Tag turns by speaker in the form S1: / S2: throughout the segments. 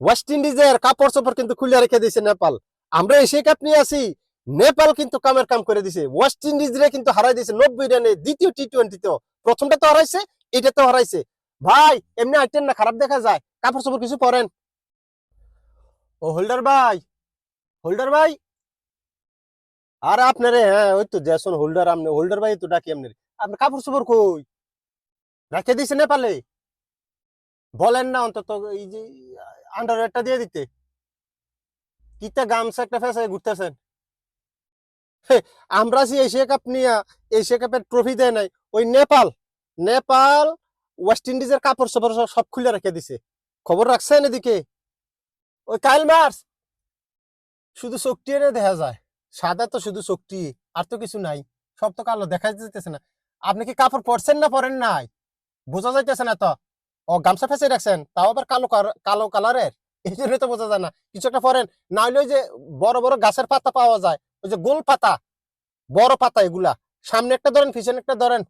S1: West ইন্ডিজের কাপড় চোপড় কিন্তু খুলে রেখে দিয়েছে নেপাল। আমরা এশিয়া কাপ নিয়ে আসি নেপাল কিন্তু কামের কাম করে দিছে। ওয়েস্ট ইন্ডিজ রে কিন্তু হারাই দিছে নব্বই রানে, দ্বিতীয় টি টোয়েন্টিতেও প্রথমটা তো হারাইছে এটা তো হারাইছে। ভাই, এমনি আইটেন না, খারাপ দেখা যায়। কাপড় চোপড় কিছু পরেন। ও হোল্ডার ভাই হোল্ডার ভাই। আরে আপনারে হ্যাঁ ওই তো জ্যাসন হোল্ডার, আপনি হোল্ডার ভাই তো ডাকি আপনার। আপনার কাপড় চোপড় কই? রেখে দিছে নেপালে। বলেন না অন্তত, এই যে আন্ডারওয়্যারটা দিয়ে দিতে। কিতা গামছা একটা ফেসে ঘুরতেছেন? আমরা যে এশিয়া কাপ নিয়ে এশিয়া কাপের ট্রফি দেয় নাই, ওই নেপাল নেপাল ওয়েস্ট ইন্ডিজের কাপড় চোপড় সব- খুলে রেখে দিছে। খবর রাখছেন এদিকে? ওই কাইল মার্স! শুধু চোখটি এনে দেখা যায়। সাদা তো শুধু চোখটি আর তো কিছু নাই। সব তো কালো দেখা যেতেছে না। আপনি কি কাপড় পরছেন না পরেন নাই? বোঝা যাইতেছে না তো। ও গামছা ফেসে রাখছেন, তাও আবার কালো কালো কালারের? এই জন্য তো বোঝা যায় না। কিছু একটা পরেন, না হলে ওই যে বড় বড় গাছের পাতা পাওয়া যায়, ওই যে গোল পাতা, বড় পাতা এগুলা। সামনে একটা ধরেন, পিছনে একটা ধরেন,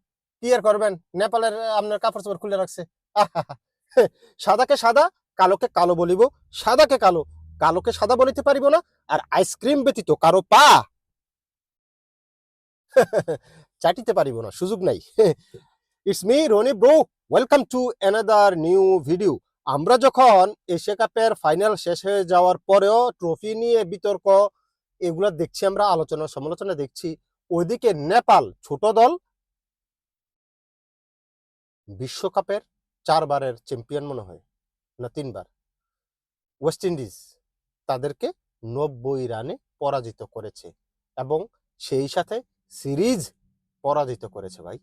S1: কি আর করবেন? নেপালের, আপনার কাপড় চোপড় খুলে রাখছে। সাদাকে সাদা, কালোকে কালো বলিব, সাদাকে কালো, কালোকে সাদা বলিতে পারিব না, আর আইসক্রিম ব্যতীত কারও পা। চাটিতে পারিব না, সুযোগ নাই। It's me Rony bro welcome to another new video আমরা যখন এশিয়া কাপের ফাইনাল শেষ হয়ে যাওয়ার পরেও ট্রফি নিয়ে বিতর্ক, এগুলো দেখছি আমরা, আলোচনা, সমালোচনা দেখছি। ওইদিকে নেপাল, ছোট দল, বিশ্বকাপের চারবারের চ্যাম্পিয়ন মনে হয়, না তিনবার। ওয়েস্ট ইন্ডিজ তাদেরকে নব্বই রানে পরাজিত করেছে এবং সেই সাথে সিরিজ পরাজিত করেছে ভাই।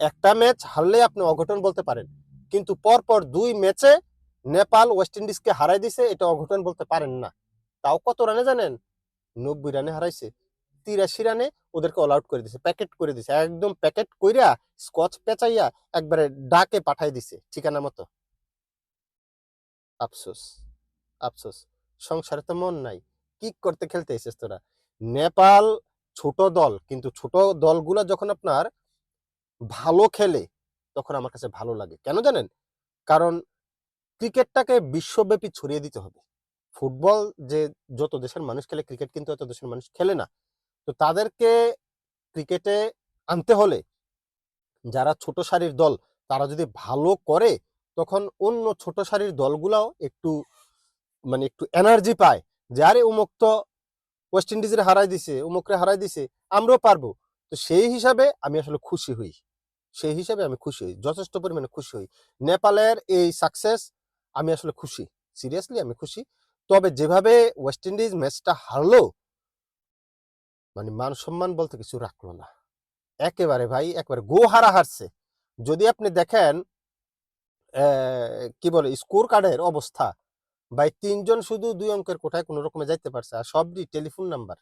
S1: একটা ম্যাচ হারলে আপনি অঘটন বলতে পারেন। কিন্তু পরপর দুই ম্যাচে নেপাল ওয়েস্ট ইন্ডিজকে হারাই দিছে, এটা অঘটন বলতে পারেন না। তাও কত রানে জানেন? নব্বই রানে হারাইছে। তিরাশি রানে ওদেরকে অল আউট করে দিছে প্যাকেট করে দিছে। একদম প্যাকেট কইরা স্কচ পেঁচাইয়া একবারে ডাকে পাঠাই দিছে, ঠিকানা মতো। আফসোস আফসোস। সংসারে তো মন নাই। কি করতে খেলতে এসেছ তোরা? নেপাল ছোট দল, কিন্তু ছোট দলগুলো যখন আপনার ভালো খেলে তখন আমার কাছে ভালো লাগে। কেন জানেন? কারণ ক্রিকেটটাকে বিশ্বব্যাপী ছড়িয়ে দিতে হবে। ফুটবল যে যত দেশের মানুষ খেলে, ক্রিকেট কিন্তু এত দেশের মানুষ খেলে না। তো তাদেরকে ক্রিকেটে আনতে হলে যারা ছোট সারির দল, তারা যদি ভালো করে, তখন অন্য ছোট সারির দলগুলাও একটু মানে একটু এনার্জি পায় যে, আরে, উমুক তো ওয়েস্ট ইন্ডিজের হারাই দিছে, উমুকরে হারাই দিছে, আমরাও পারব। তো সেই হিসাবে আমি আসলে খুশি হই। সেই হিসাবে আমি খুশি হই, যথেষ্ট পরিমাণে খুশি হই। নেপালের এই সাকসেস আমি আসলে খুশি সিরিয়াসলি আমি খুশি। তবে যেভাবে ওয়েস্ট ইন্ডিজ ম্যাচটা হারলো মানে মান সম্মান বলতে কিছু রাখল না। একেবারে ভাই, একবারে গো হারা হারছে। যদি আপনি দেখেন কি বলে স্কোর কার্ডের অবস্থা, ভাই তিনজন শুধু দুই অঙ্কের কোঠায় কোনো রকমে যাইতে পারছে, আর সবই টেলিফোন নাম্বার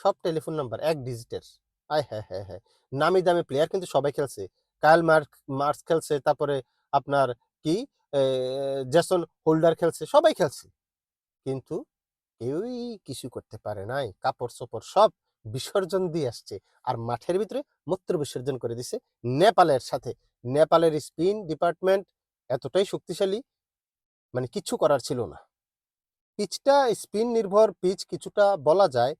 S1: সব টেলিফোন নাম্বার এক ডিজিটের আয় হ্যাঁ হ্যাঁ হ্যাঁ। নামি দামি প্লেয়ার কিন্তু সবাই খেলছে। কায়াল মার্ক মার্কস খেলছে, তারপরে আপনার কি? জেসন হোল্ডার খেলছে, সবাই খেলছে। কিন্তু কেউই কিছু করতে পারে নাই। কাপড় চোপড় সব বিসর্জন দিয়ে আসছে। আর মাঠের ভিতরে মূত্র বিসর্জন করে দিছে নেপালের সাথে। নেপালের স্পিন ডিপার্টমেন্ট এতটাই শক্তিশালী মানে কিছু করার ছিল না। পিচটা স্পিন নির্ভর পিচ কিছুটা বলা যায়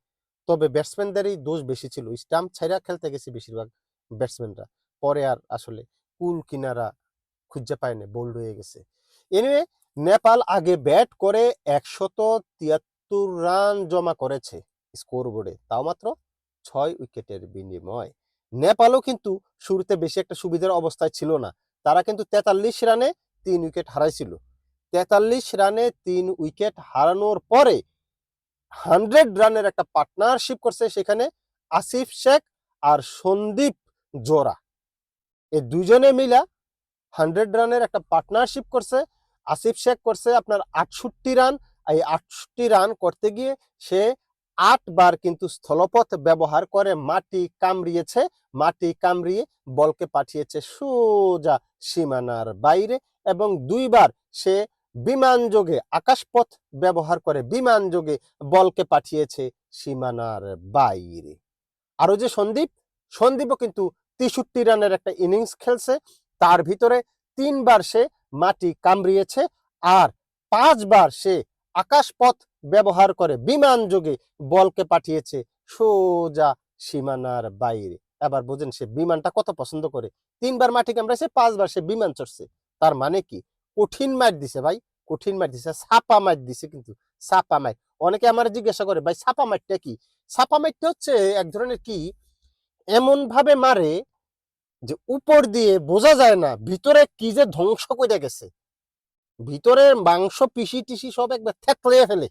S1: তবে ব্যাটসম্যানদেরই দোষ বেশি ছিল। স্টাম্প ছাইরা খেলতে গেছে বেশিরভাগ ব্যাটসম্যানরা পরে আর আসলে কুল কিনারা খুঁজে পায় না বোল্ড হয়ে গেছে। এনিওয়ে নেপাল আগে ব্যাট করে একশত তিয়াত্তর রান জমা করেছে স্কোর বোর্ডে তাও মাত্র ছয় উইকেটের বিনিময়। নেপালও কিন্তু শুরুতে বেশি একটা সুবিধার অবস্থায় ছিল না। তারা কিন্তু তেতাল্লিশ রানে তিন উইকেট হারাইছিল। তেতাল্লিশ রানে তিন উইকেট হারানোর পরে হান্ড্রেড রানের একটা পার্টনারশিপ করছে সেখানে আসিফ শেখ আর সন্দীপ জোরা এই দুজনে মিলা হান্ড্রেড রানের একটা পার্টনারশিপ করছে। আসিফ শেখ করছে আপনার আটষট্টি রান। এই আটষট্টি রান করতে গিয়ে সে আটবার কিন্তু স্থলপথ ব্যবহার করে মাটি কামড়িয়েছে। মাটি কামড়িয়ে বলকে পাঠিয়েছে সোজা সীমানার বাইরে এবং দুইবার সে বিমান যোগে আকাশপথ ব্যবহার করে বিমান যোগে বলকে পাঠিয়েছে সীমানার বাইরে। আরও যে সন্দীপ, সন্দীপও কিন্তু তেষট্টি রানের একটা ইনিংস খেলছে। তার ভিতরে তিনবার সে মাটি কামড়িয়েছে আর পাঁচবার সে আকাশপথ ব্যবহার করে বিমান যোগে বলকে পাঠিয়েছে সোজা সীমানার বাইরে। এবার বুঝেন সে বিমানটা কত পছন্দ করে। তিনবার মাটি কামড়াইছে, পাঁচবার সে বিমান চড়ছে। তার মানে কি? কঠিন মার দিছে ভাই, কঠিন মার দিছে, ছাপা মার দিছে কিন্তু, ছাপা মার। অনেকে আমার জিজ্ঞাসা করে, ভাই, ছাপা মারটা কি? ছাপা মারটা হচ্ছে এক ধরনের কি এমন ভাবে মারে যে উপর দিয়ে বোঝা যায় না ভিতরে কি যে ধ্বংস করে গেছে। ভিতরের মাংস, পিসি, টিসি সব একবার থেতলে ফেলে,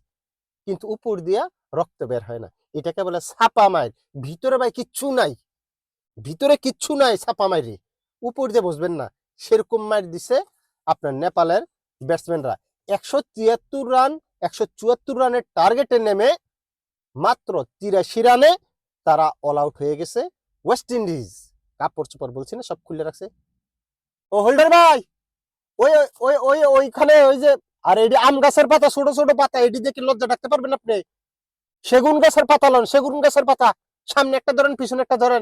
S1: কিন্তু উপর দিয়া রক্ত বের হয় না। এটাকে বলে ছাপা মায়ের ভিতরে ভাই কিচ্ছু নাই, ভিতরে কিচ্ছু নাই ছাপা মাইরে উপর দিয়ে বসবেন না, সেরকম মার দিছে আপনার নেপালের ব্যাটসম্যানরা একশো তিয়াত্তর রান একশো চুয়াত্তর রানের টার্গেটে নেমে মাত্র তিরাশি রানে তারা অল আউট হয়ে গেছে ওয়েস্ট ইন্ডিজ কাপড় চোপড় বলছি না, সব খুলে রাখছে। ও হোল্ডার ভাই, ওই ওই ওই, ওইখানে ওই যে, আর এটি আম গাছের পাতা, ছোট ছোট পাতা, এটি দেখে লজ্জা ডাকতে পারবেন আপনি। সেগুন গাছের পাতা লন, সেগুন গাছের পাতা। সামনে একটা ধরেন, পিছনে একটা ধরেন।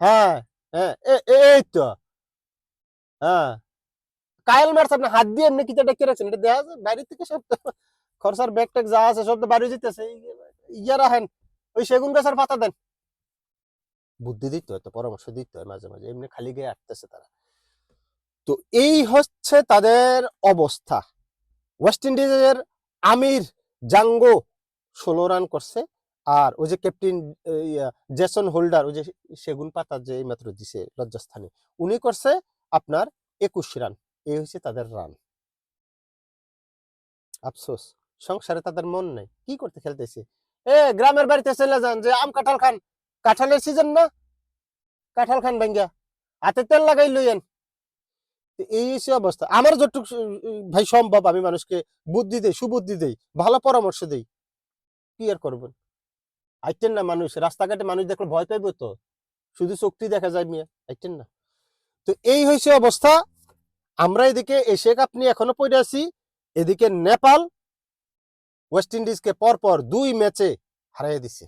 S1: হ্যাঁ হ্যাঁ এই তো। হ্যাঁ। কায়েল মারছে, আপনি হাত দিয়ে এমনি রাখছেন এটা দেখা যায় বাইরে থেকে সব খরচার ব্যাগ ট্যাগ যা আছে সব তো বাইরে যেতেছে। ইয়া রাখেন ওই সেগুন গাছের পাতা দেন। বুদ্ধি দিতে হয় তো, পরামর্শ দিতে হয় মাঝে মাঝে, এমনি খালি গিয়ে আটতেছে তারা। তো এই হচ্ছে তাদের অবস্থা। ওয়েস্ট ইন্ডিজের আমির জাঙ্গো ষোলো রান করছে, আর ওই যে ক্যাপ্টেন জেসন হোল্ডার ওই যে সেগুন পাতা যে এইমাত্র দিছে লজ্জাস্থানে, উনি করছে আপনার একুশ রান এই হচ্ছে তাদের রান। আফসোস, সংসারে তাদের মন নেই। কি করতে খেলতেছে? এ, গ্রামের বাড়িতে চলে যান যে আম কাঁঠাল খান। কাঁঠালের সিজন না? কাঁঠাল খান ভাঙ্গা হাতে তেল লাগাই লইয়েন এই হচ্ছে অবস্থা। আমার যতটুকু ভাই সম্ভব আমি মানুষকে বুদ্ধি দেই, সুবুদ্ধি দেই, ভালো পরামর্শ দেই। কি আর করবেন আইটেন না মানুষ, রাস্তাঘাটে মানুষ দেখলে ভয় পাইব তো। শুধু শক্তি দেখা যায় মিয়া আইটেন না। তো এই হয়েছে অবস্থা। আমরা এদিকে এশিয়া কাপ নিয়ে এখনও পড়ে আছি। এদিকে নেপাল ওয়েস্ট ইন্ডিজকে পরপর দুই ম্যাচে হারাইয়া দিছে।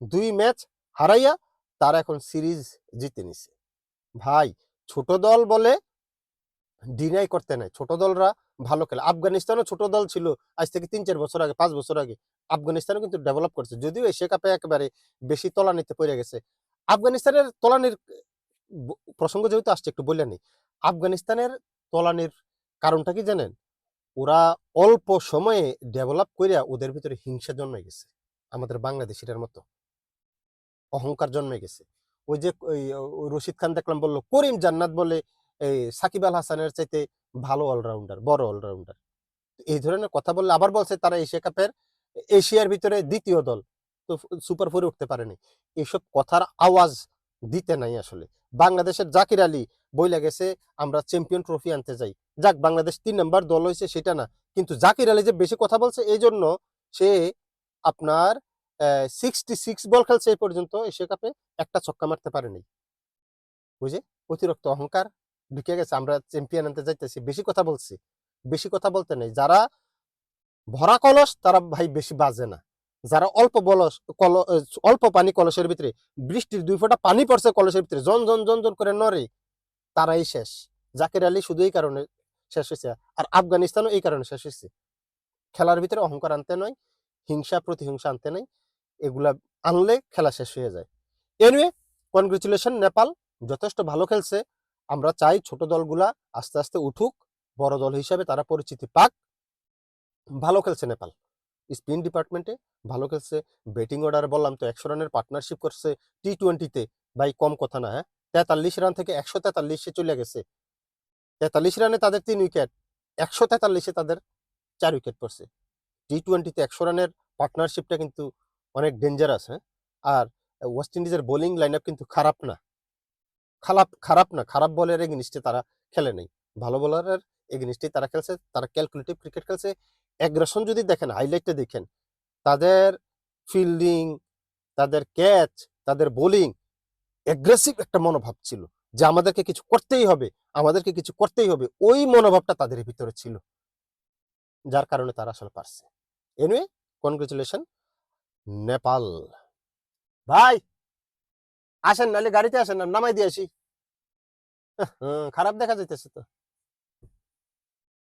S1: দুই ম্যাচ হারাইয়া তারা এখন সিরিজ জিতে নিছে। ভাই, ছোট দল বলে ডিনাই করতে নাই। ছোট দলরা ভালো খেলে। আফগানিস্তানও ছোট দল ছিল আজ থেকে তিন, চার বছর আগে, পাঁচ বছর আগে। আফগানিস্তানও কিন্তু ডেভেলপ করছে। যদিও এশিয়া কাপে একেবারে বেশি তলানিতে পড়ে গেছে। আফগানিস্তানের তলানির প্রসঙ্গ যেহেতু আসছে, একটু বললেন আফগানিস্তানের তলানির কারণটা কি জানেন? ওরা অল্প সময়ে ডেভেলপ করিয়া ওদের ভিতরে হিংসা জন্মে গেছে। আমাদের বাংলাদেশিদের মতো। অহংকার জন্মে গেছে। ওই যে ওই রশিদ খান দেখলাম বলল, করিম জান্নাত বলে, এই সাকিব আল হাসানের চাইতে ভালো অলরাউন্ডার বড় অলরাউন্ডার এই ধরনের কথা বললে আবার বলছে তারা এশিয়া কাপের, এশিয়ার ভিতরে দ্বিতীয় দল। তো সুপার ফোরে উঠতে পারেনি। এসব কথার আওয়াজ দিতে নাই আসলে। বাংলাদেশের জাকির আলী বইলা গেছে, আমরা চ্যাম্পিয়ন ট্রফি আনতে যাই। যাক, বাংলাদেশ তিন নম্বর, দল হয়েছে সেটা না। কিন্তু জাকির আলী যে বেশি কথা বলছে, এই জন্য সে আপনার সিক্সটি সিক্স বল খেলছে এই পর্যন্ত এশিয়া কাপে, একটা ছক্কা মারতে পারেনি বুঝে অতিরিক্ত অহংকার ঢুকে গেছে, আমরা চ্যাম্পিয়ন আনতে যাইতেছি, বেশি কথা বলছি। বেশি কথা বলতে নেই। যারা ভরা কলস, তারা ভাই বেশি বাজে না। যারা অল্প বলস, কল, অল্প পানি কলসের ভিতরে, বৃষ্টির দুই ফোঁটা পানি পড়ছে কলসের ভিতরে, জন জন জন জন করে নড়ে। তারাই শেষ। জাকির আলী শুধু এই কারণে শেষ হয়েছে আর আফগানিস্তানও এই কারণে শেষ হয়েছে খেলার ভিতরে অহংকার আনতে নয়, হিংসা, প্রতিহিংসা আনতে নাই এগুলা আনলে খেলা শেষ হয়ে যায়। এনিওয়ে কনগ্রেচুলেশন নেপাল যথেষ্ট ভালো খেলছে। আমরা চাই ছোট দলগুলা আস্তে আস্তে উঠুক, বড় দল হিসাবে তারা পরিচিতি পাক। ভালো খেলছে নেপাল। স্পিন ডিপার্টমেন্টে ভালো খেলছে। ব্যাটিং অর্ডার বললাম তো একশো রানের পার্টনারশিপ করছে টি টোয়েন্টিতে ভাই, কম কথা না হ্যাঁ? তেতাল্লিশ রান থেকে একশো তেতাল্লিশে চলে গেছে। তেতাল্লিশ রানে তাদের তিন উইকেট, একশো তেতাল্লিশে তাদের চার উইকেট পড়ছে। টি টোয়েন্টিতে একশো রানের পার্টনারশিপটা কিন্তু অনেক ডেঞ্জারাস হ্যাঁ? আর ওয়েস্ট ইন্ডিজের বোলিং লাইন আপ কিন্তু খারাপ না। খারাপ খারাপ না, খারাপ বলের এগেনিস্টে তারা খেলে নেই। ভালো বলারের এগেনিস্টে তারা খেলছে, তারা ক্যালকুলেটিভ ক্রিকেট খেলছে। অ্যাগ্রেশন যদি দেখেন হাইলাইটটা দেখেন, তাদের ফিল্ডিং তাদের ক্যাচ তাদের বোলিং অ্যাগ্রেসিভ একটা মনোভাব ছিল যে আমাদেরকে কিছু করতেই হবে আমাদেরকে কিছু করতেই হবে ওই মনোভাবটা তাদের ভিতরে ছিল। যার কারণে তারা আসলে পারছে। Anyway congratulation Nepal. ভাই আসেন নাহলে গাড়িতে আসেন নামাই দিয়ে আসি। হ্যাঁ, খারাপ দেখা যাইতেছে তো।